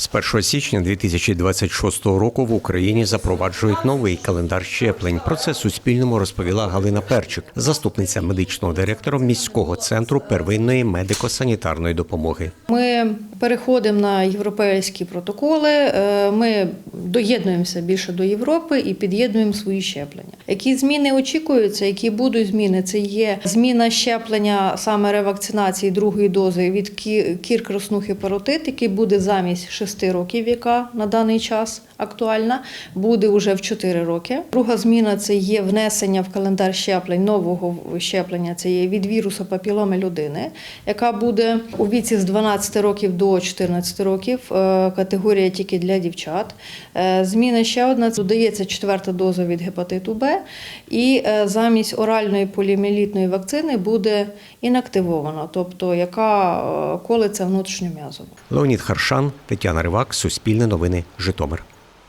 З 1 січня 2026 року в Україні запроваджують новий календар щеплень. Про це Суспільному розповіла Галина Перчик, заступниця медичного директора міського центру первинної медико-санітарної допомоги. Ми переходимо на європейські протоколи. е, Ми доєднуємося більше до Європи і під'єднуємо свої щеплення. Які зміни очікуються? Які будуть зміни? Це є зміна щеплення саме ревакцинації другої дози від кі- кір краснухи паротит, який буде замість 6 років, яка на даний час актуальна, буде вже в 4 роки. Друга зміна це є внесення в календар щеплень нового щеплення. Це є від вірусу папіломи людини, яка буде у віці з 12 років до 14 років. е, Категорія тільки для дівчат. Е, Зміна ще одна додається четверта доза від гепатиту Б, і е, замість оральної поліоміелітної вакцини буде інактивована, тобто яка колиться внутрішньом'язово. Леонід Харшан, Тетяна Ривак, Суспільне новини, Житомир.